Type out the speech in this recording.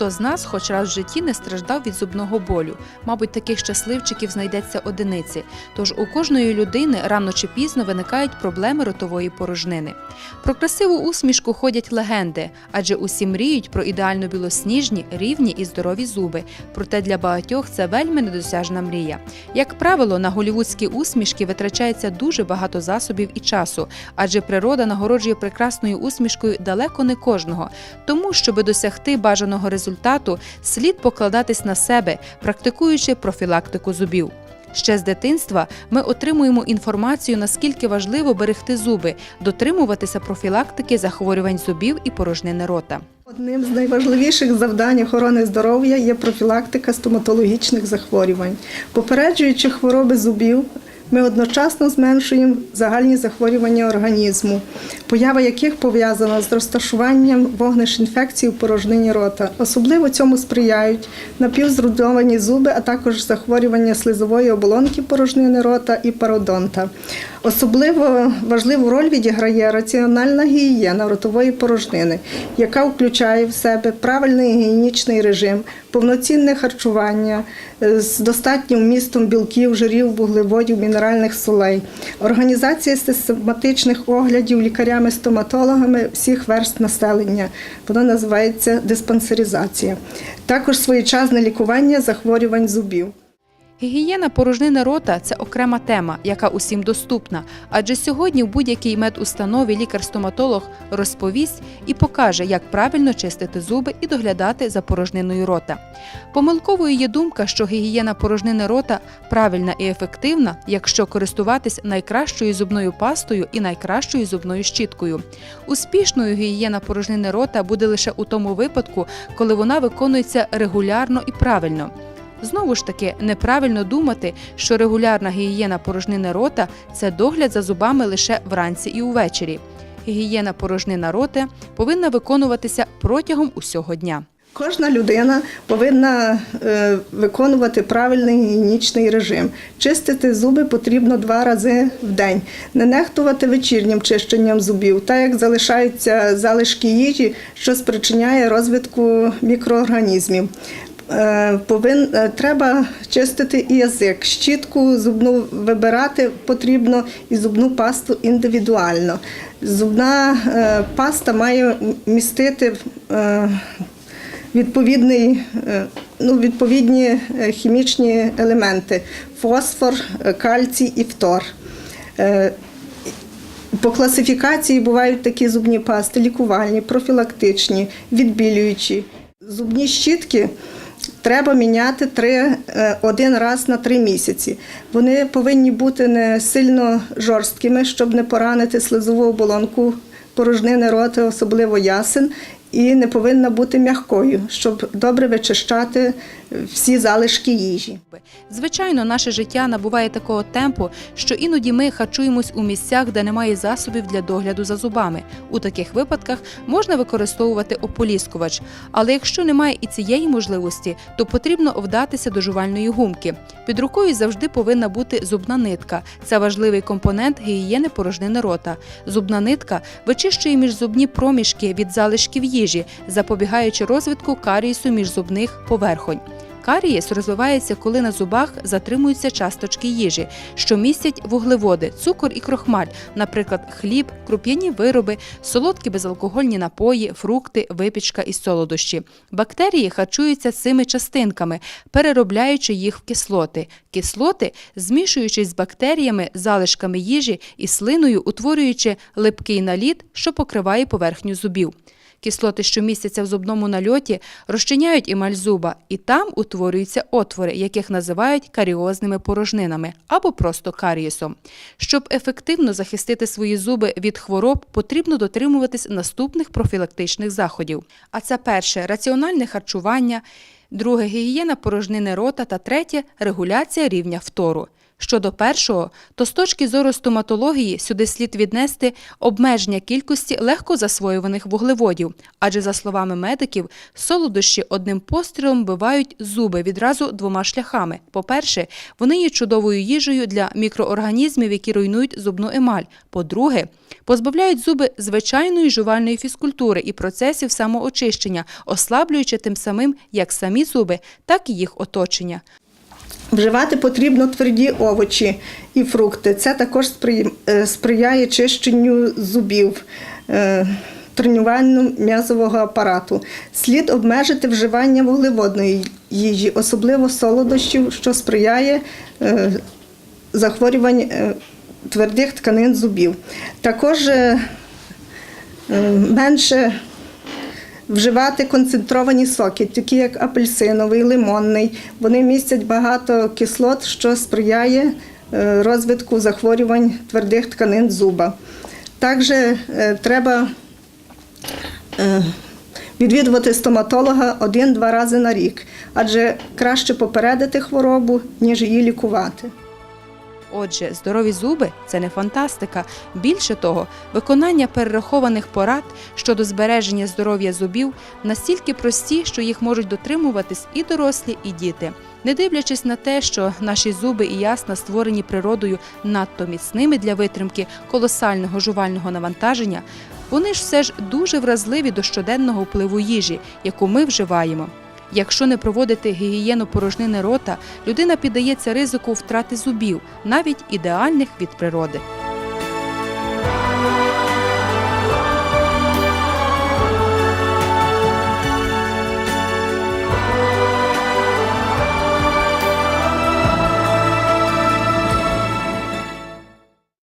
Хто з нас хоч раз в житті не страждав від зубного болю? Мабуть, таких щасливчиків знайдеться одиниці. Тож у кожної людини рано чи пізно виникають проблеми ротової порожнини. Про красиву усмішку ходять легенди, адже усі мріють про ідеально білосніжні, рівні і здорові зуби. Проте для багатьох це вельми недосяжна мрія. Як правило, на голівудські усмішки витрачається дуже багато засобів і часу, адже природа нагороджує прекрасною усмішкою далеко не кожного. Тому, щоб досягти бажаного результату, слід покладатись на себе, практикуючи профілактику зубів. Ще з дитинства ми отримуємо інформацію, наскільки важливо берегти зуби, дотримуватися профілактики захворювань зубів і порожнини рота. Одним з найважливіших завдань охорони здоров'я є профілактика стоматологічних захворювань. Попереджуючи хвороби зубів, ми одночасно зменшуємо загальні захворювання організму, поява яких пов'язана з розташуванням вогнищ інфекцій у порожнині рота. Особливо цьому сприяють напівзрудовані зуби, а також захворювання слизової оболонки порожнини рота і пародонта. Особливо важливу роль відіграє раціональна гігієна ротової порожнини, яка включає в себе правильний гігієнічний режим, повноцінне харчування е, з достатнім вмістом білків, жирів, вуглеводів, мінеральних солей, організація систематичних оглядів лікарями-стоматологами всіх верст населення. Воно називається диспансеризація. Також своєчасне лікування захворювань зубів. Гігієна порожнини рота це окрема тема, яка усім доступна. Адже сьогодні в будь-якій медустанові лікар-стоматолог розповість і покаже, як правильно чистити зуби і доглядати за порожниною рота. Помилковою є думка, що гігієна порожнини рота правильна і ефективна, якщо користуватись найкращою зубною пастою і найкращою зубною щіткою. Успішною гігієна порожнини рота буде лише у тому випадку, коли вона виконується регулярно і правильно. Знову ж таки, неправильно думати, що регулярна гігієна порожнини рота це догляд за зубами лише вранці і увечері. Гігієна порожнина рота повинна виконуватися протягом усього дня. Кожна людина повинна е, виконувати правильний гігієнічний режим. Чистити зуби потрібно два рази в день, не нехтувати вечірнім чищенням зубів, так як залишаються залишки їжі, що спричиняє розвитку мікроорганізмів. Е, Повин, е, треба чистити і язик. Щітку зубну вибирати потрібно і зубну пасту індивідуально. Зубна е, паста має містити відповідний, ну, відповідні хімічні елементи фосфор, кальцій і фтор. По класифікації бувають такі зубні пасти: лікувальні, профілактичні, відбілюючі. Зубні щітки треба міняти три, е, один раз на три місяці. Вони повинні бути не сильно жорсткими, щоб не поранити слизову оболонку порожнини роти, особливо ясен, і не повинна бути м'якою, щоб добре вичищати всі залишки їжі. Звичайно, наше життя набуває такого темпу, що іноді ми харчуємось у місцях, де немає засобів для догляду за зубами. У таких випадках можна використовувати ополіскувач. Але якщо немає і цієї можливості, то потрібно вдатися до жувальної гумки. Під рукою завжди повинна бути зубна нитка. Це важливий компонент гігієни порожнини рота. Зубна нитка вичищує міжзубні проміжки від залишків їжі, запобігаючи розвитку карієсу міжзубних поверхонь. Карієс розвивається, коли на зубах затримуються часточки їжі, що містять вуглеводи, цукор і крохмаль, наприклад, хліб, круп'яні вироби, солодкі безалкогольні напої, фрукти, випічка і солодощі. Бактерії харчуються цими частинками, переробляючи їх в кислоти. Кислоти, змішуючись з бактеріями, залишками їжі і слиною, утворюючи липкий наліт, що покриває поверхню зубів. Кислоти, що містяться в зубному нальоті, розчиняють емаль зуба, і там утворюються отвори, яких називають каріозними порожнинами або просто карієсом. Щоб ефективно захистити свої зуби від хвороб, потрібно дотримуватись наступних профілактичних заходів. А це перше раціональне харчування, друге гігієна порожнини рота та третє регуляція рівня фтору. Щодо першого, то з точки зору стоматології сюди слід віднести обмеження кількості легко засвоюваних вуглеводів, адже, за словами медиків, солодощі одним пострілом вбивають зуби відразу двома шляхами. По-перше, вони є чудовою їжею для мікроорганізмів, які руйнують зубну емаль. По-друге, позбавляють зуби звичайної жувальної фізкультури і процесів самоочищення, ослаблюючи тим самим як самі зуби, так і їх оточення. Вживати потрібно тверді овочі і фрукти. Це також е, сприяє чищенню зубів, е, тренуванню м'язового апарату. Слід обмежити вживання вуглеводної їжі, особливо солодощів, що сприяє е, захворювань е, твердих тканин зубів. Також менше вживати концентровані соки, такі як апельсиновий, лимонний. Вони містять багато кислот, що сприяє е, розвитку захворювань твердих тканин зуба. Також е, треба е, відвідувати стоматолога один-два рази на рік, адже краще попередити хворобу, ніж її лікувати. Отже, здорові зуби це не фантастика. Більше того, виконання перерахованих порад щодо збереження здоров'я зубів настільки прості, що їх можуть дотримуватись і дорослі, і діти. Не дивлячись на те, що наші зуби і ясна створені природою надто міцними для витримки колосального жувального навантаження, вони ж все ж дуже вразливі до щоденного впливу їжі, яку ми вживаємо. Якщо не проводити гігієну порожнини рота, людина піддається ризику втрати зубів, навіть ідеальних від природи.